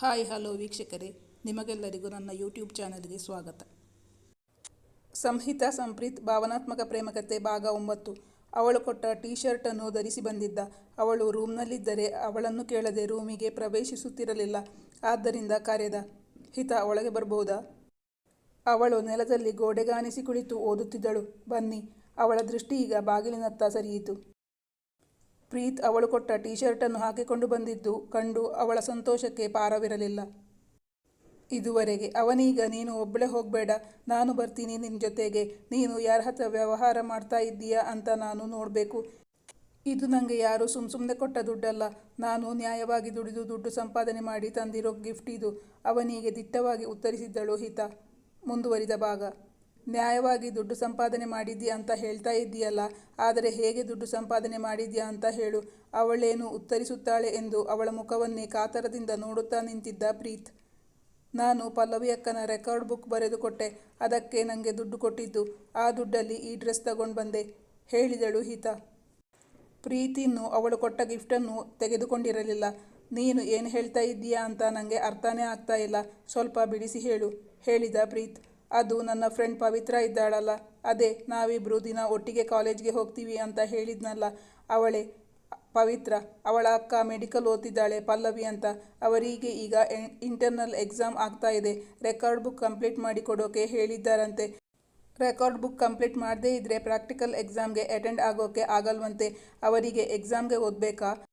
Hi, hello ವೀಕ್ಷಕರೇ. ನಿಮಗೆಲ್ಲರಿಗೂ ನನ್ನ ಯೂಟ್ಯೂಬ್ ಚಾನಲ್ಗೆ ಸ್ವಾಗತ. ಸಂಹಿತಾ ಸಂಪ್ರೀತ್ ಭಾವನಾತ್ಮಕ ಪ್ರೇಮಕತೆ ಭಾಗ ಒಂಬತ್ತು. ಅವಳು ಕೊಟ್ಟ ಟೀ ಶರ್ಟನ್ನು ಧರಿಸಿ ಬಂದಿದ್ದ. ಅವಳು ರೂಮ್ನಲ್ಲಿದ್ದರೆ ಅವಳನ್ನು ಕೇಳದೆ ರೂಮಿಗೆ ಪ್ರವೇಶಿಸುತ್ತಿರಲಿಲ್ಲ. ಆದ್ದರಿಂದ ಕರೆದ, ಹಿತ, ಒಳಗೆ ಬರ್ಬೋದಾ? ಅವಳು ನೆಲದಲ್ಲಿ ಗೋಡೆಗಾನಿಸಿ ಕುಳಿತು ಓದುತ್ತಿದ್ದಳು. ಬನ್ನಿ, ಅವಳ ದೃಷ್ಟಿ ಈಗ ಬಾಗಿಲಿನತ್ತ ಸರಿಯಿತು. ಪ್ರೀತ್ ಅವಳು ಕೊಟ್ಟ ಟೀ ಶರ್ಟನ್ನು ಹಾಕಿಕೊಂಡು ಬಂದಿದ್ದು ಕಂಡು ಅವಳ ಸಂತೋಷಕ್ಕೆ ಪಾರವಿರಲಿಲ್ಲ. ಇದುವರೆಗೆ ಅವನೀಗ ನೀನು ಒಬ್ಬಳೇ ಹೋಗಬೇಡ, ನಾನು ಬರ್ತೀನಿ ನಿನ್ನ ಜೊತೆಗೆ, ನೀನು ಯಾರ ಹತ್ರ ವ್ಯವಹಾರ ಮಾಡ್ತಾ ಇದ್ದೀಯಾ ಅಂತ ನಾನು ನೋಡಬೇಕು. ಇದು ನನಗೆ ಯಾರು ಸುಮ್ಮ ಸುಮ್ಮನೆ ಕೊಟ್ಟ ದುಡ್ಡಲ್ಲ, ನಾನು ನ್ಯಾಯವಾಗಿ ದುಡಿದು ದುಡ್ಡು ಸಂಪಾದನೆ ಮಾಡಿ ತಂದಿರೋ ಗಿಫ್ಟ್ ಇದು, ಅವನಿಗೆ ದಿಟ್ಟವಾಗಿ ಉತ್ತರಿಸಿದ್ದಳು ಹಿತ. ಮುಂದುವರಿದ ಭಾಗ. ನ್ಯಾಯವಾಗಿ ದುಡ್ಡು ಸಂಪಾದನೆ ಮಾಡಿದ್ಯಾ ಅಂತ ಹೇಳ್ತಾ ಇದ್ದೀಯಲ್ಲ, ಆದರೆ ಹೇಗೆ ದುಡ್ಡು ಸಂಪಾದನೆ ಮಾಡಿದ್ಯಾ ಅಂತ ಹೇಳು. ಅವಳೇನು ಉತ್ತರಿಸುತ್ತಾಳೆ ಎಂದು ಅವಳ ಮುಖವನ್ನೇ ಕಾತರದಿಂದ ನೋಡುತ್ತಾ ನಿಂತಿದ್ದ ಪ್ರೀತ್. ನಾನು ಪಲ್ಲವಿ ಅಕ್ಕನ ರೆಕಾರ್ಡ್ ಬುಕ್ ಬರೆದುಕೊಟ್ಟೆ ಅದಕ್ಕೆ ನನಗೆ ದುಡ್ಡು ಕೊಟ್ಟಿದ್ದು. ಆ ದುಡ್ಡಲ್ಲಿ ಈ ಡ್ರೆಸ್ ತಗೊಂಡು ಬಂದೆ, ಹೇಳಿದಳು ಹಿತ. ಪ್ರೀತಿನ್ನು ಅವಳು ಕೊಟ್ಟ ಗಿಫ್ಟನ್ನು ತೆಗೆದುಕೊಂಡಿರಲಿಲ್ಲ. ನೀನು ಏನು ಹೇಳ್ತಾ ಇದ್ದೀಯಾ ಅಂತ ನನಗೆ ಅರ್ಥನೇ ಆಗ್ತಾ ಇಲ್ಲ, ಸ್ವಲ್ಪ ಬಿಡಿಸಿ ಹೇಳು, ಹೇಳಿದ ಪ್ರೀತ್. ಅದು ನನ್ನ ಫ್ರೆಂಡ್ ಪವಿತ್ರ ಇದ್ದಾಳಲ್ಲ. ಅದೇ ನಾವಿಬ್ಬರು ದಿನ ಒಟ್ಟಿಗೆ ಕಾಲೇಜ್ಗೆ ಹೋಗ್ತೀವಿ ಅಂತ ಹೇಳಿದ್ನಲ್ಲ. ಅವಳೇ, ಪವಿತ್ರ, ಅವಳ ಅಕ್ಕ ಮೆಡಿಕಲ್ ಓದ್ತಿದ್ದಾಳೆ, ಪಲ್ಲವಿ ಅಂತ. ಅವರಿಗೆ ಈಗ ಇಂಟರ್ನಲ್ ಎಕ್ಸಾಮ್ ಆಗ್ತಾ ಇದೆ. ರೆಕಾರ್ಡ್ ಬುಕ್ ಕಂಪ್ಲೀಟ್ ಮಾಡಿ ಕೊಡೋಕೆ ಹೇಳಿದ್ದಾರಂತೆ. ರೆಕಾರ್ಡ್ ಬುಕ್ ಕಂಪ್ಲೀಟ್ ಮಾಡದೇ ಇದ್ದರೆ ಪ್ರಾಕ್ಟಿಕಲ್ ಎಕ್ಸಾಮ್ಗೆ ಅಟೆಂಡ್ ಆಗೋಕೆ ಆಗಲ್ವಂತೆ. ಅವರಿಗೆ ಎಕ್ಸಾಮ್ಗೆ ಓದಬೇಕಾ?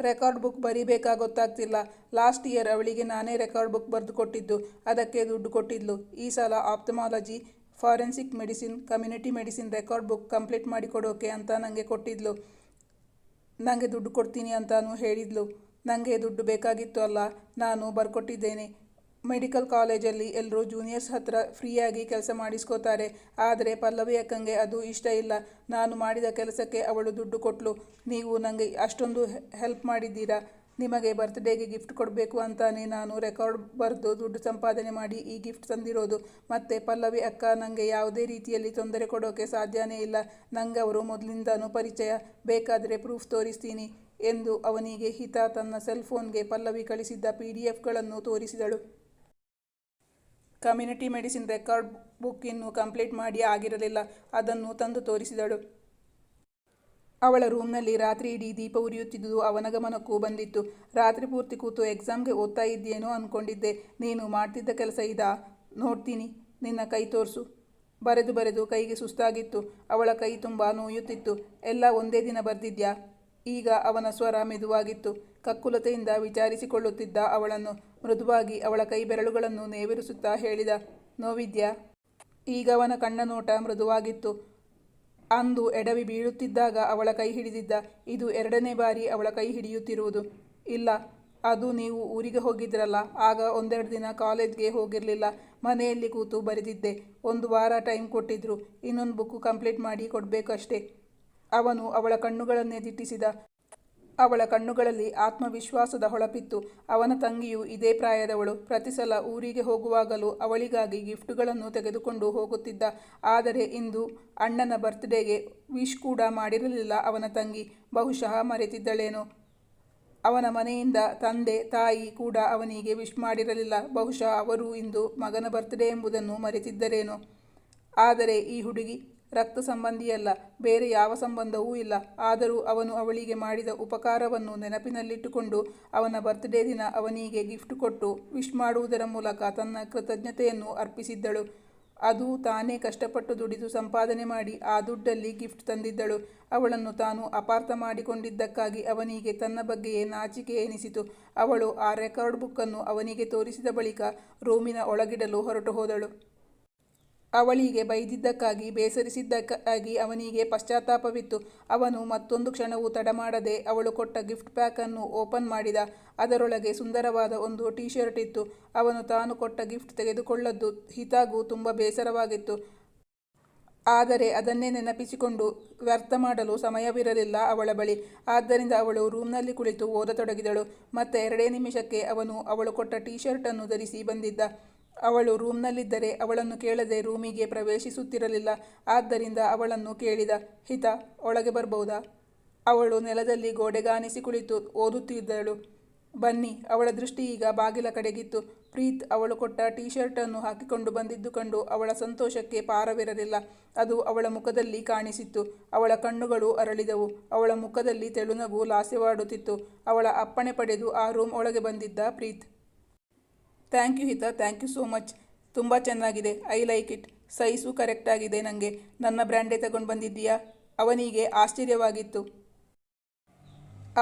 ರೆಕಾರ್ಡ್ ಬುಕ್ ಬರೀಬೇಕಾ ಗೊತ್ತಾಗ್ತಿಲ್ಲ ಲಾಸ್ಟ್ ಇಯರ್ ಅವಳಿಗೆ ನಾನೇ ರೆಕಾರ್ಡ್ ಬುಕ್ ಬರೆದು ಕೊಟ್ಟಿದ್ದು. ಅದಕ್ಕೆ ದುಡ್ಡು ಕೊಟ್ಟಿದ್ಲು. ಈ ಸಲ ophthalmology, forensic medicine, community medicine record book complete ಮಾಡಿ ಕೊಡೋಕೆ ಅಂತ ನನಗೆ ಕೊಟ್ಟಿದ್ಲು. ನನಗೆ ದುಡ್ಡು ಕೊಡ್ತೀನಿ ಅಂತಾನು ಹೇಳಿದ್ಲು. ನನಗೆ ದುಡ್ಡು ಬೇಕಾಗಿತ್ತು ಅಲ್ಲ. ನಾನು ಬರ್ಕೊಟ್ಟಿದ್ದೇನೆ. ಮೆಡಿಕಲ್ ಕಾಲೇಜಲ್ಲಿ ಎಲ್ಲರೂ ಜೂನಿಯರ್ಸ್ ಹತ್ರ ಫ್ರೀಯಾಗಿ ಕೆಲಸ ಮಾಡಿಸ್ಕೋತಾರೆ. ಆದರೆ ಪಲ್ಲವಿ ಅಕ್ಕಂಗೆ ಅದು ಇಷ್ಟ ಇಲ್ಲ. ನಾನು ಮಾಡಿದ ಕೆಲಸಕ್ಕೆ ಅವಳು ದುಡ್ಡು ಕೊಟ್ಟಳು ನೀವು ನನಗೆ ಅಷ್ಟೊಂದು ಹೆಲ್ಪ್ ಮಾಡಿದ್ದೀರಾ? ನಿಮಗೆ ಬರ್ತ್ಡೇಗೆ ಗಿಫ್ಟ್ ಕೊಡಬೇಕು ಅಂತಾನೆ ನಾನು ರೆಕಾರ್ಡ್ ಬರೆದು ದುಡ್ಡು ಸಂಪಾದನೆ ಮಾಡಿ ಈ ಗಿಫ್ಟ್ ತಂದಿರೋದು. ಮತ್ತು ಪಲ್ಲವಿ ಅಕ್ಕ ನನಗೆ ಯಾವುದೇ ರೀತಿಯಲ್ಲಿ ತೊಂದರೆ ಕೊಡೋಕೆ ಸಾಧ್ಯನೇ ಇಲ್ಲ. ನಂಗೆ ಅವರು ಮೊದಲಿಂದನೂ ಪರಿಚಯ. ಬೇಕಾದರೆ ಪ್ರೂಫ್ ತೋರಿಸ್ತೀನಿ ಎಂದು ಅವನಿಗೆ ಹಿತ ತನ್ನ ಸೆಲ್ ಫೋನ್ಗೆ ಪಲ್ಲವಿ ಕಳಿಸಿದ್ದ ಪಿ ಡಿ ಎಫ್ಗಳನ್ನು ತೋರಿಸಿದಳು. ಕಮ್ಯುನಿಟಿ ಮೆಡಿಸಿನ್ ರೆಕಾರ್ಡ್ ಬುಕ್ ಇನ್ನೂ ಕಂಪ್ಲೀಟ್ ಮಾಡಿ ಆಗಿರಲಿಲ್ಲ. ಅದನ್ನು ತಂದು ತೋರಿಸಿದಳು. ಅವಳ ರೂಮ್ನಲ್ಲಿ ರಾತ್ರಿ ಇಡೀ ದೀಪ ಉರಿಯುತ್ತಿದ್ದುದು ಅವನ ಗಮನಕ್ಕೂ ಬಂದಿತ್ತು. ರಾತ್ರಿ ಪೂರ್ತಿ ಕೂತು ಎಕ್ಸಾಮ್ಗೆ ಓದ್ತಾ ಇದ್ದೀಯೇನೋ ಅಂದ್ಕೊಂಡಿದ್ದೆ ನೀನು ಮಾಡ್ತಿದ್ದ ಕೆಲಸ ಇದಾ? ನೋಡ್ತೀನಿ. ನಿನ್ನ ಕೈ ತೋರಿಸು. ಬರೆದು ಬರೆದು ಕೈಗೆ ಸುಸ್ತಾಗಿತ್ತು. ಅವಳ ಕೈ ತುಂಬ ನೋಯುತ್ತಿತ್ತು. ಎಲ್ಲ ಒಂದೇ ದಿನ ಬರೆದಿದ್ಯಾ? ಈಗ ಅವನ ಸ್ವರ ಮೆದುವಾಗಿತ್ತು. ಕಕ್ಕುಲತೆಯಿಂದ ವಿಚಾರಿಸಿಕೊಳ್ಳುತ್ತಿದ್ದ ಅವಳನ್ನು ಮೃದುವಾಗಿ ಅವಳ ಕೈ ಬೆರಳುಗಳನ್ನು ನೇವಿರಿಸುತ್ತಾ ಹೇಳಿದ, ನೋವಿದ್ಯಾ? ಈಗ ಅವನ ಕಣ್ಣ ನೋಟ ಮೃದುವಾಗಿತ್ತು. ಅಂದು ಎಡವಿ ಬೀಳುತ್ತಿದ್ದಾಗ ಅವಳ ಕೈ ಹಿಡಿದಿದ್ದ, ಇದು ಎರಡನೇ ಬಾರಿ ಅವಳ ಕೈ ಹಿಡಿಯುತ್ತಿರುವುದು. ಇಲ್ಲ, ಅದು ನೀವು ಊರಿಗೆ ಹೋಗಿದ್ರಲ್ಲ, ಆಗ ಒಂದೆರಡು ದಿನ ಕಾಲೇಜ್ಗೆ ಹೋಗಿರಲಿಲ್ಲ, ಮನೆಯಲ್ಲಿ ಕೂತು ಬರೆದಿದ್ದೆ. ಒಂದು ವಾರ ಟೈಮ್ ಕೊಟ್ಟಿದ್ರು, ಇನ್ನೊಂದು ಬುಕ್ಕು ಕಂಪ್ಲೀಟ್ ಮಾಡಿ ಕೊಡಬೇಕಷ್ಟೇ. ಅವನು ಅವಳ ಕಣ್ಣುಗಳನ್ನೇ ದಿಟ್ಟಿಸಿದ. ಅವಳ ಕಣ್ಣುಗಳಲ್ಲಿ ಆತ್ಮವಿಶ್ವಾಸದ ಹೊಳಪಿತ್ತು. ಅವನ ತಂಗಿಯು ಇದೇ ಪ್ರಾಯದವಳು. ಪ್ರತಿ ಸಲ ಊರಿಗೆ ಹೋಗುವಾಗಲೂ ಅವಳಿಗಾಗಿ ಗಿಫ್ಟುಗಳನ್ನು ತೆಗೆದುಕೊಂಡು ಹೋಗುತ್ತಿದ್ದ. ಆದರೆ ಇಂದು ಅಣ್ಣನ ಬರ್ತ್ಡೇಗೆ ವಿಶ್ ಕೂಡ ಮಾಡಿರಲಿಲ್ಲ ಅವನ ತಂಗಿ. ಬಹುಶಃ ಮರೆತಿದ್ದಳೇನೋ. ಅವನ ಮನೆಯಿಂದ ತಂದೆ, ತಾಯಿ ಕೂಡ ಅವನಿಗೆ ವಿಶ್ ಮಾಡಿರಲಿಲ್ಲ. ಬಹುಶಃ ಅವರು ಇಂದು ಮಗನ ಬರ್ತ್ಡೇ ಎಂಬುದನ್ನು ಮರೆತಿದ್ದರೇನೋ. ಆದರೆ ಈ ಹುಡುಗಿ ರಕ್ತ ಸಂಬಂಧಿಯಲ್ಲ ಬೇರೆ ಯಾವ ಸಂಬಂಧವೂ ಇಲ್ಲ. ಆದರೂ ಅವನು ಅವಳಿಗೆ ಮಾಡಿದ ಉಪಕಾರವನ್ನು ನೆನಪಿನಲ್ಲಿಟ್ಟುಕೊಂಡು ಅವನ ಬರ್ತ್ಡೇ ದಿನ ಅವನಿಗೆ ಗಿಫ್ಟ್ ಕೊಟ್ಟು ವಿಶ್ ಮಾಡುವುದರ ಮೂಲಕ ತನ್ನ ಕೃತಜ್ಞತೆಯನ್ನು ಅರ್ಪಿಸಿದ್ದಳು. ಅದು ತಾನೇ ಕಷ್ಟಪಟ್ಟು ದುಡಿದು ಸಂಪಾದನೆ ಮಾಡಿ ಆ ದುಡ್ಡಲ್ಲಿ ಗಿಫ್ಟ್ ತಂದಿದ್ದಳು. ಅವಳನ್ನು ತಾನು ಅಪಾರ್ಥ ಮಾಡಿಕೊಂಡಿದ್ದಕ್ಕಾಗಿ ಅವನಿಗೆ ತನ್ನ ಬಗ್ಗೆಯೇ ನಾಚಿಕೆ ಎನಿಸಿತು. ಅವಳು ಆ ರೆಕಾರ್ಡ್ ಬುಕ್ಕನ್ನು ಅವನಿಗೆ ತೋರಿಸಿದ ಬಳಿಕ ರೂಮಿನ ಒಳಗಿಡಲು ಹೊರಟು ಹೋದಳು. ಅವಳಿಗೆ ಬೈದಿದ್ದಕ್ಕಾಗಿ, ಬೇಸರಿಸಿದ್ದಕ್ಕಾಗಿ ಅವನಿಗೆ ಪಶ್ಚಾತ್ತಾಪವಿತ್ತು. ಅವನು ಮತ್ತೊಂದು ಕ್ಷಣವೂ ತಡಮಾಡದೆ ಅವಳು ಕೊಟ್ಟ ಗಿಫ್ಟ್ ಪ್ಯಾಕನ್ನು ಓಪನ್ ಮಾಡಿದ. ಅದರೊಳಗೆ ಸುಂದರವಾದ ಒಂದು ಟೀ ಶರ್ಟ್ ಇತ್ತು. ಅವನು ತಾನು ಕೊಟ್ಟ ಗಿಫ್ಟ್ ತೆಗೆದುಕೊಳ್ಳದ್ದು ಹಿತಾಗೂ ತುಂಬ ಬೇಸರವಾಗಿತ್ತು. ಆದರೆ ಅದನ್ನೇ ನೆನಪಿಸಿಕೊಂಡು ವ್ಯರ್ಥ ಮಾಡಲು ಸಮಯವಿರಲಿಲ್ಲ ಅವಳ ಬಳಿ. ಆದ್ದರಿಂದ ಅವಳು ರೂಮ್ನಲ್ಲಿ ಕುಳಿತು ಓದತೊಡಗಿದಳು. ಮತ್ತೆ ಎರಡೇ ನಿಮಿಷಕ್ಕೆ ಅವನು ಅವಳು ಕೊಟ್ಟ ಟೀ ಶರ್ಟನ್ನು ಧರಿಸಿ ಬಂದಿದ್ದ. ಅವಳು ರೂಮ್ನಲ್ಲಿದ್ದರೆ ಅವಳನ್ನು ಕೇಳದೆ ರೂಮಿಗೆ ಪ್ರವೇಶಿಸುತ್ತಿರಲಿಲ್ಲ. ಆದ್ದರಿಂದ ಅವಳನ್ನು ಕೇಳಿದ, ಹಿತ, ಒಳಗೆ ಬರಬಹುದಾ ಅವಳು ನೆಲದಲ್ಲಿ ಗೋಡೆಗಾನಿಸಿ ಕುಳಿತು ಓದುತ್ತಿದ್ದಳು. ಬನ್ನಿ. ಅವಳ ದೃಷ್ಟಿ ಈಗ ಬಾಗಿಲ ಕಡೆಗಿತ್ತು. ಪ್ರೀತ್ ಅವಳು ಕೊಟ್ಟ ಟೀ ಶರ್ಟನ್ನು ಹಾಕಿಕೊಂಡು ಬಂದಿದ್ದು ಕಂಡು ಅವಳ ಸಂತೋಷಕ್ಕೆ ಪಾರವಿರಲಿಲ್ಲ. ಅದು ಅವಳ ಮುಖದಲ್ಲಿ ಕಾಣಿಸಿತ್ತು. ಅವಳ ಕಣ್ಣುಗಳು ಅರಳಿದವು. ಅವಳ ಮುಖದಲ್ಲಿ ತೆಳುನಗು ಲಾಸ್ಯವಾಡುತ್ತಿತ್ತು ಅವಳ ಅಪ್ಪಣೆ ಪಡೆದು ಆ ರೂಮ್ ಒಳಗೆ ಬಂದಿದ್ದ Preeth. Thank you Hita thank you so much ತುಂಬ ಚೆನ್ನಾಗಿದೆ. ಐ ಲೈಕ್ ಇಟ್ ಸೈಸು ಕರೆಕ್ಟಾಗಿದೆ ನನಗೆ ನನ್ನ ಬ್ರ್ಯಾಂಡೇ ತಗೊಂಡು ಬಂದಿದ್ದೀಯಾ? ಅವನಿಗೆ ಆಶ್ಚರ್ಯವಾಗಿತ್ತು.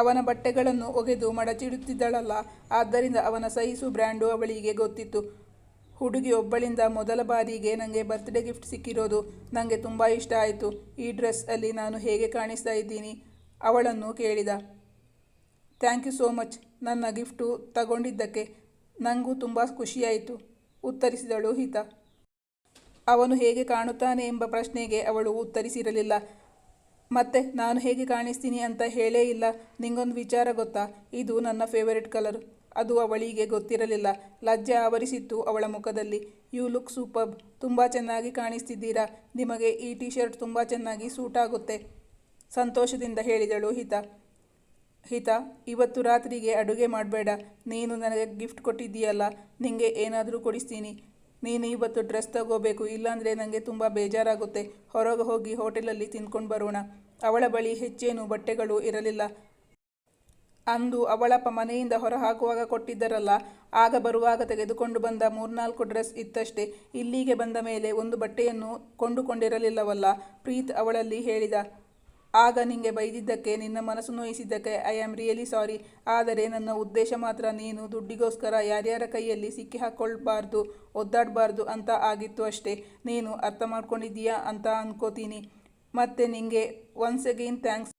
ಅವನ ಬಟ್ಟೆಗಳನ್ನು ಒಗೆದು ಮಡಚಿಡುತ್ತಿದ್ದಳಲ್ಲ. ಆದ್ದರಿಂದ ಅವನ ಸೈಸು ಬ್ರ್ಯಾಂಡು ಅವಳಿಗೆ ಗೊತ್ತಿತ್ತು. ಹುಡುಗಿ ಒಬ್ಬಳಿಂದ ಮೊದಲ ಬಾರಿಗೆ ನನಗೆ ಬರ್ತ್ಡೇ ಗಿಫ್ಟ್ ಸಿಕ್ಕಿರೋದು. ನನಗೆ ತುಂಬ ಇಷ್ಟ ಆಯಿತು. ಈ ಡ್ರೆಸ್ ಅಲ್ಲಿ ನಾನು ಹೇಗೆ ಕಾಣಿಸ್ತಾ ಇದ್ದೀನಿ? ಅವಳನ್ನು ಕೇಳಿದ. ಥ್ಯಾಂಕ್ ಯು ಸೋ ಮಚ್ ನನ್ನ ಗಿಫ್ಟು ತಗೊಂಡಿದ್ದಕ್ಕೆ. ನನಗೂ ತುಂಬ ಖುಷಿಯಾಯಿತು, ಉತ್ತರಿಸಿದಳು ಹಿತ. ಅವನು ಹೇಗೆ ಕಾಣುತ್ತಾನೆ ಎಂಬ ಪ್ರಶ್ನೆಗೆ ಅವಳು ಉತ್ತರಿಸಿರಲಿಲ್ಲ. ಮತ್ತೆ ನಾನು ಹೇಗೆ ಕಾಣಿಸ್ತೀನಿ ಅಂತ ಹೇಳೇ ಇಲ್ಲ. ನಿಂಗೊಂದು ವಿಚಾರ ಗೊತ್ತಾ? ಇದು ನನ್ನ ಫೇವರೆಟ್ ಕಲರ್. ಅದು ಅವಳಿಗೆ ಗೊತ್ತಿರಲಿಲ್ಲ. ಲಜ್ಜೆ ಆವರಿಸಿತ್ತು ಅವಳ ಮುಖದಲ್ಲಿ. You look superb. ತುಂಬ ಚೆನ್ನಾಗಿ ಕಾಣಿಸ್ತಿದ್ದೀರಾ? ನಿಮಗೆ ಈ ಟಿ ಶರ್ಟ್ ತುಂಬ ಚೆನ್ನಾಗಿ ಸೂಟ್ ಆಗುತ್ತೆ, ಸಂತೋಷದಿಂದ ಹೇಳಿದಳು ಹಿತ. ಹಿತ, ಇವತ್ತು ರಾತ್ರಿಗೆ ಅಡುಗೆ ಮಾಡಬೇಡ. ನೀನು ನನಗೆ ಗಿಫ್ಟ್ ಕೊಟ್ಟಿದ್ದೀಯಲ್ಲ. ನಿಂಗೆ ಏನಾದರೂ ಕೊಡಿಸ್ತೀನಿ. ನೀನು ಇವತ್ತು ಡ್ರೆಸ್ ತಗೋಬೇಕು. ಇಲ್ಲಾಂದರೆ ನನಗೆ ತುಂಬ ಬೇಜಾರಾಗುತ್ತೆ. ಹೊರಗೆ ಹೋಗಿ ಹೋಟೆಲಲ್ಲಿ ತಿಂದ್ಕೊಂಡು ಬರೋಣ. ಅವಳ ಬಳಿ ಹೆಚ್ಚೇನು ಬಟ್ಟೆಗಳು ಇರಲಿಲ್ಲ. ಅಂದು ಅವಳಪ್ಪ ಮನೆಯಿಂದ ಹೊರ ಹಾಕುವಾಗ ಕೊಟ್ಟಿದ್ದರಲ್ಲ. ಆಗ ಬರುವಾಗ ತೆಗೆದುಕೊಂಡು ಬಂದ ಮೂರ್ನಾಲ್ಕು ಡ್ರೆಸ್ ಇತ್ತಷ್ಟೇ. ಇಲ್ಲಿಗೆ ಬಂದ ಮೇಲೆ ಒಂದು ಬಟ್ಟೆಯನ್ನು ಕೊಂಡುಕೊಂಡಿರಲಿಲ್ಲವಲ್ಲ. ಪ್ರೀತ್ ಅವಳಲ್ಲಿ ಹೇಳಿದ ಆಗ ನಿಂಗೆ ಬೈದಿದ್ದಕ್ಕೆ, ನಿನ್ನ ಮನಸ್ಸು ನೋಯಿಸಿದ್ದಕ್ಕೆ ಐ ಆಮ್ ರಿಯಲಿ ಸಾರಿ ಆದರೆ ನನ್ನ ಉದ್ದೇಶ ಮಾತ್ರ ನೀನು ದುಡ್ಡಿಗೋಸ್ಕರ ಯಾರ್ಯಾರ ಕೈಯಲ್ಲಿ ಸಿಕ್ಕಿ ಹಾಕ್ಕೊಳ್ಬಾರ್ದು ಒದ್ದಾಡಬಾರ್ದು ಅಂತ ಆಗಿತ್ತು ಅಷ್ಟೇ. ನೀನು ಅರ್ಥ ಮಾಡ್ಕೊಂಡಿದ್ದೀಯಾ ಅಂತ ಅನ್ಕೋತೀನಿ. ಮತ್ತೆ ನಿಂಗೆ ಒನ್ಸ್ ಅಗೇನ್ ಥ್ಯಾಂಕ್ಸ್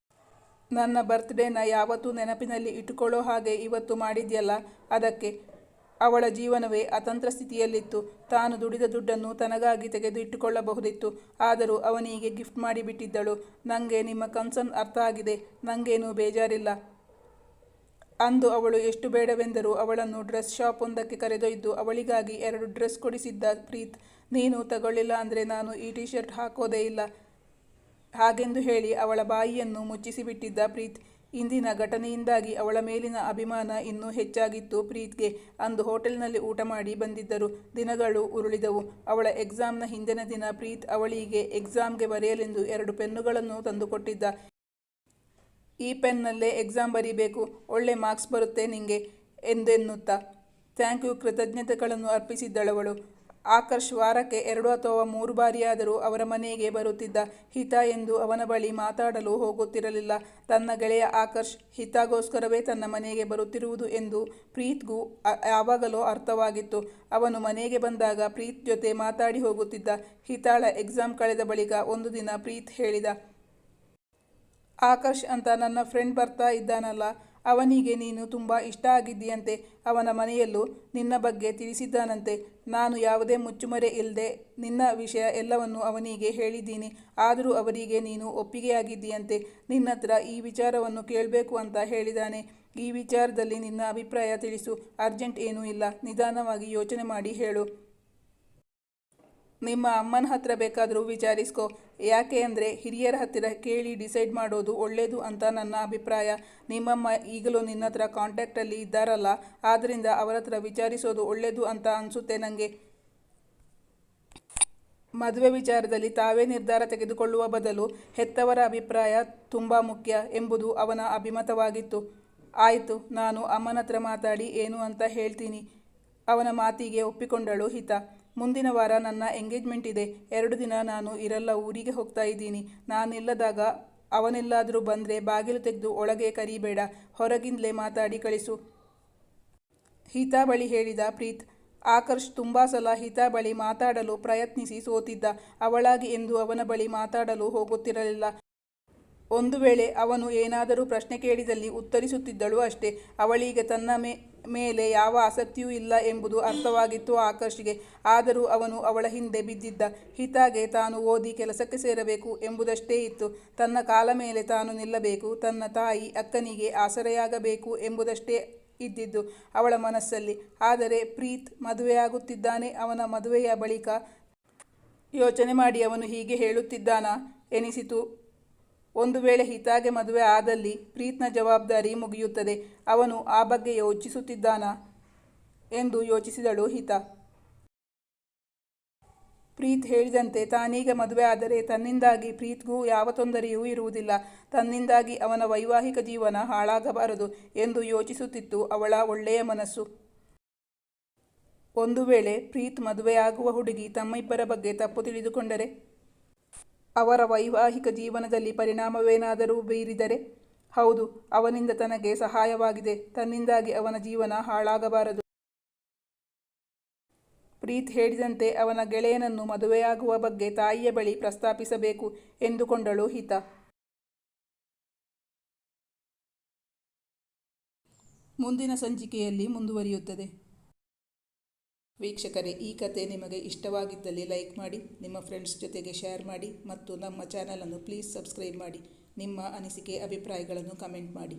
ನನ್ನ ಬರ್ತ್ಡೇನ ಯಾವತ್ತೂ ನೆನಪಿನಲ್ಲಿ ಇಟ್ಕೊಳ್ಳೋ ಹಾಗೆ ಇವತ್ತು ಮಾಡಿದ್ಯಲ್ಲ, ಅದಕ್ಕೆ ಅವಳ ಜೀವನವೇ ಅತಂತ್ರ ಸ್ಥಿತಿಯಲ್ಲಿತ್ತು. ತಾನು ದುಡಿದ ದುಡ್ಡನ್ನು ತನಗಾಗಿ ತೆಗೆದು ಇಟ್ಟುಕೊಳ್ಳಬಹುದಿತ್ತು ಆದರೂ ಅವನಿಗೆ ಗಿಫ್ಟ್ ಮಾಡಿಬಿಟ್ಟಿದ್ದಳು. ನನಗೆ ನಿಮ್ಮ ಕನ್ಸರ್ನ್ ಅರ್ಥ ಆಗಿದೆ. ನನಗೇನು ಬೇಜಾರಿಲ್ಲ. ಅಂದು ಅವಳು ಎಷ್ಟು ಬೇಡವೆಂದರೂ ಅವಳನ್ನು ಡ್ರೆಸ್ ಶಾಪ್ ಒಂದಕ್ಕೆ ಕರೆದೊಯ್ದು ಅವಳಿಗಾಗಿ ಎರಡು ಡ್ರೆಸ್ ಕೊಡಿಸಿದ್ದ ಪ್ರೀತ್, ನೀನು ತಗೊಳ್ಳಿಲ್ಲ ಅಂದರೆ ನಾನು ಈ ಟಿ ಶರ್ಟ್ ಹಾಕೋದೇ ಇಲ್ಲ. ಹಾಗೆಂದು ಹೇಳಿ ಅವಳ ಬಾಯಿಯನ್ನು ಮುಚ್ಚಿಸಿಬಿಟ್ಟಿದ್ದ ಪ್ರೀತ್ ಇಂದಿನ ಘಟನೆಯಿಂದಾಗಿ ಅವಳ ಮೇಲಿನ ಅಭಿಮಾನ ಇನ್ನೂ ಹೆಚ್ಚಾಗಿತ್ತು. ಪ್ರೀತ್ಗೆ ಅಂದು ಹೋಟೆಲ್ನಲ್ಲಿ ಊಟ ಮಾಡಿ ಬಂದಿದ್ದರು. ದಿನಗಳು ಉರುಳಿದವು. ಅವಳ ಎಕ್ಸಾಮ್ನ ಹಿಂದಿನ ದಿನ ಪ್ರೀತ್ ಅವಳಿಗೆ ಎಕ್ಸಾಮ್ಗೆ ಬರೆಯಲೆಂದು ಎರಡು ಪೆನ್ನುಗಳನ್ನು ತಂದುಕೊಟ್ಟಿದ್ದ. ಈ ಪೆನ್ನಲ್ಲೇ ಎಕ್ಸಾಮ್ ಬರೀಬೇಕು. ಒಳ್ಳೆ ಮಾರ್ಕ್ಸ್ ಬರುತ್ತೆ ನಿಂಗೆ ಎಂದೆನ್ನುತ್ತಾ. ಥ್ಯಾಂಕ್ ಯು, ಕೃತಜ್ಞತೆಗಳನ್ನು ಅರ್ಪಿಸಿದ್ದಳವಳು. ಆಕರ್ಷ್ ವಾರಕ್ಕೆ ಎರಡು ಅಥವಾ ಮೂರು ಬಾರಿಯಾದರೂ ಅವರ ಮನೆಗೆ ಬರುತ್ತಿದ್ದ ಹಿತ ಎಂದು ಅವನ ಬಳಿ ಮಾತಾಡಲು ಹೋಗುತ್ತಿರಲಿಲ್ಲ. ತನ್ನ ಗೆಳೆಯ ಆಕರ್ಷ್ ಹಿತಾಗೋಸ್ಕರವೇ ತನ್ನ ಮನೆಗೆ ಬರುತ್ತಿರುವುದು ಎಂದು ಪ್ರೀತ್ಗೂ ಯಾವಾಗಲೋ ಅರ್ಥವಾಗಿತ್ತು. ಅವನು ಮನೆಗೆ ಬಂದಾಗ ಪ್ರೀತ್ ಜೊತೆ ಮಾತಾಡಿ ಹೋಗುತ್ತಿದ್ದ. ಹಿತಾಳ ಎಕ್ಸಾಮ್ ಕಳೆದ ಬಳಿಕ ಒಂದು ದಿನ ಪ್ರೀತ್ ಹೇಳಿದ, ಆಕರ್ಷ್ ಅಂತ ನನ್ನ ಫ್ರೆಂಡ್ ಬರ್ತಾ ಇದ್ದಾನಲ್ಲ ಅವನಿಗೆ ನೀನು ತುಂಬ ಇಷ್ಟ ಆಗಿದ್ದೀಯಂತೆ. ಅವನ ಮನೆಯಲ್ಲೂ ನಿನ್ನ ಬಗ್ಗೆ ತಿಳಿಸಿದ್ದಾನಂತೆ. ನಾನು ಯಾವುದೇ ಮುಚ್ಚುಮರೆ ಇಲ್ಲದೆ ನಿನ್ನ ವಿಷಯ ಎಲ್ಲವನ್ನು ಅವನಿಗೆ ಹೇಳಿದ್ದೀನಿ. ಆದರೂ ಅವರಿಗೆ ನೀನು ಒಪ್ಪಿಗೆಯಾಗಿದ್ದೀಯಂತೆ. ನಿನ್ನ ಹತ್ರ ಈ ವಿಚಾರವನ್ನು ಕೇಳಬೇಕು ಅಂತ ಹೇಳಿದಾನೆ. ಈ ವಿಚಾರದಲ್ಲಿ ನಿನ್ನ ಅಭಿಪ್ರಾಯ ತಿಳಿಸು. ಅರ್ಜೆಂಟ್ ಏನೂ ಇಲ್ಲ. ನಿಧಾನವಾಗಿ ಯೋಚನೆ ಮಾಡಿ ಹೇಳು. ನಿಮ್ಮ ಅಮ್ಮನ ಹತ್ರ ಬೇಕಾದರೂ ವಿಚಾರಿಸ್ಕೋ. ಯಾಕೆ ಅಂದರೆ ಹಿರಿಯರ ಹತ್ತಿರ ಕೇಳಿ ಡಿಸೈಡ್ ಮಾಡೋದು ಒಳ್ಳೆಯದು ಅಂತ ನನ್ನ ಅಭಿಪ್ರಾಯ. ನಿಮ್ಮಮ್ಮ ಈಗಲೂ ನಿನ್ನ ಹತ್ರ ಕಾಂಟ್ಯಾಕ್ಟಲ್ಲಿ ಇದ್ದಾರಲ್ಲ ಆದ್ದರಿಂದ ಅವರ ಹತ್ರ ವಿಚಾರಿಸೋದು ಒಳ್ಳೆಯದು ಅಂತ ಅನಿಸುತ್ತೆ ನನಗೆ ಮದುವೆ ವಿಚಾರದಲ್ಲಿ ತಾವೇ ನಿರ್ಧಾರ ತೆಗೆದುಕೊಳ್ಳುವ ಬದಲು ಹೆತ್ತವರ ಅಭಿಪ್ರಾಯ ತುಂಬ ಮುಖ್ಯ ಎಂಬುದು ಅವನ ಅಭಿಮತವಾಗಿತ್ತು. ಆಯಿತು, ನಾನು ಅಮ್ಮನ ಹತ್ರ ಮಾತಾಡಿ ಏನು ಅಂತ ಹೇಳ್ತೀನಿ. ಅವನ ಮಾತಿಗೆ ಒಪ್ಪಿಕೊಂಡಳು ಹಿತ. ಮುಂದಿನ ವಾರ ನನ್ನ ಎಂಗೇಜ್ಮೆಂಟ್ ಇದೆ. ಎರಡು ದಿನ ನಾನು ಇರಲ್ಲ, ಊರಿಗೆ ಹೋಗ್ತಾ ಇದ್ದೀನಿ. ನಾನಿಲ್ಲದಾಗ ಅವನೆಲ್ಲಾದರೂ ಬಂದರೆ ಬಾಗಿಲು ತೆಗೆದು ಒಳಗೆ ಕರಿಬೇಡ. ಹೊರಗಿಂದಲೇ ಮಾತಾಡಿ ಕಳಿಸು. ಹಿತಾ ಬಳಿ ಹೇಳಿದ ಪ್ರೀತ್. ಆಕರ್ಷ್ ತುಂಬ ಸಲ ಹಿತಾ ಬಳಿ ಮಾತಾಡಲು ಪ್ರಯತ್ನಿಸಿ ಸೋತಿದ್ದ. ಅವಳಾಗಿ ಎಂದು ಅವನ ಬಳಿ ಮಾತಾಡಲು ಹೋಗುತ್ತಿರಲಿಲ್ಲ. ಒಂದು ವೇಳೆ ಅವನು ಏನಾದರೂ ಪ್ರಶ್ನೆ ಕೇಳಿದಲ್ಲಿ ಉತ್ತರಿಸುತ್ತಿದ್ದಳು ಅಷ್ಟೇ. ಅವಳಿಗೆ ತನ್ನ ಮೇ, ಮೇಲೆ ಯಾವ ಆಸಕ್ತಿಯೂ ಇಲ್ಲ ಎಂಬುದು ಅರ್ಥವಾಗಿತ್ತು ಆಕರ್ಷ್ಗೆ. ಆದರೂ ಅವನು ಅವಳ ಹಿಂದೆ ಬಿದ್ದಿದ್ದ. ಹಿತಾಗೆ ತಾನು ಓದಿ ಕೆಲಸಕ್ಕೆ ಸೇರಬೇಕು ಎಂಬುದಷ್ಟೇ ಇತ್ತು. ತನ್ನ ಕಾಲ ಮೇಲೆ ತಾನು ನಿಲ್ಲಬೇಕು. ತನ್ನ ತಾಯಿ ಅಕ್ಕನಿಗೆ ಆಸರೆಯಾಗಬೇಕು ಎಂಬುದಷ್ಟೇ ಇದ್ದಿದ್ದು ಅವಳ ಮನಸ್ಸಲ್ಲಿ. ಆದರೆ ಪ್ರೀತ್ ಮದುವೆಯಾಗುತ್ತಿದ್ದಾನೆ. ಅವನ ಮದುವೆಯ ಬಳಿಕ ಯೋಚನೆ ಮಾಡಿ ಅವನು ಹೀಗೆ ಹೇಳುತ್ತಿದ್ದಾನಾ? ಎನಿಸಿತು. ಒಂದು ವೇಳೆ ಹಿತಾಗೆ ಮದುವೆ ಆದಲ್ಲಿ ಪ್ರೀತ್ನ ಜವಾಬ್ದಾರಿ ಮುಗಿಯುತ್ತದೆ. ಅವನು ಆ ಬಗ್ಗೆ ಯೋಚಿಸುತ್ತಿದ್ದಾನಾ ಎಂದು ಯೋಚಿಸಿದಳು ಹಿತ. ಪ್ರೀತ್ ಹೇಳಿದಂತೆ ತಾನೀಗ ಮದುವೆ ಆದರೆ ತನ್ನಿಂದಾಗಿ ಪ್ರೀತ್ಗೂ ಯಾವ ತೊಂದರೆಯೂ ಇರುವುದಿಲ್ಲ. ತನ್ನಿಂದಾಗಿ ಅವನ ವೈವಾಹಿಕ ಜೀವನ ಹಾಳಾಗಬಾರದು ಎಂದು ಯೋಚಿಸುತ್ತಿತ್ತು ಅವಳ ಒಳ್ಳೆಯ ಮನಸ್ಸು. ಒಂದು ವೇಳೆ ಪ್ರೀತ್ ಮದುವೆಯಾಗುವ ಹುಡುಗಿ ತಮ್ಮಿಬ್ಬರ ಬಗ್ಗೆ ತಪ್ಪು ತಿಳಿದುಕೊಂಡರೆ? ಅವರ ವೈವಾಹಿಕ ಜೀವನದಲ್ಲಿ ಪರಿಣಾಮವೇನಾದರೂ ಬೀರಿದರೆ? ಹೌದು, ಅವನಿಂದ ತನಗೆ ಸಹಾಯವಾಗಿದೆ. ತನ್ನಿಂದಾಗಿ ಅವನ ಜೀವನ ಹಾಳಾಗಬಾರದು. ಪ್ರೀತ್ ಹೇಳಿದಂತೆ ಅವನ ಗೆಳೆಯನನ್ನು ಮದುವೆಯಾಗುವ ಬಗ್ಗೆ ತಾಯಿಯ ಬಳಿ ಪ್ರಸ್ತಾಪಿಸಬೇಕು ಎಂದುಕೊಂಡಳು ಹಿತ. ಮುಂದಿನ ಸಂಚಿಕೆಯಲ್ಲಿ ಮುಂದುವರಿಯುತ್ತದೆ. ವೀಕ್ಷಕರೇ, ಈ ಕತೆ ನಿಮಗೆ ಇಷ್ಟವಾಗಿದ್ದಲ್ಲಿ ಲೈಕ್ ಮಾಡಿ, ನಿಮ್ಮ ಫ್ರೆಂಡ್ಸ್ ಜೊತೆಗೆ ಶೇರ್ ಮಾಡಿ ಮತ್ತು ನಮ್ಮ ಚಾನಲನ್ನು ಪ್ಲೀಸ್ ಸಬ್ಸ್ಕ್ರೈಬ್ ಮಾಡಿ. ನಿಮ್ಮ ಅನಿಸಿಕೆ, ಅಭಿಪ್ರಾಯಗಳನ್ನು ಕಮೆಂಟ್ ಮಾಡಿ.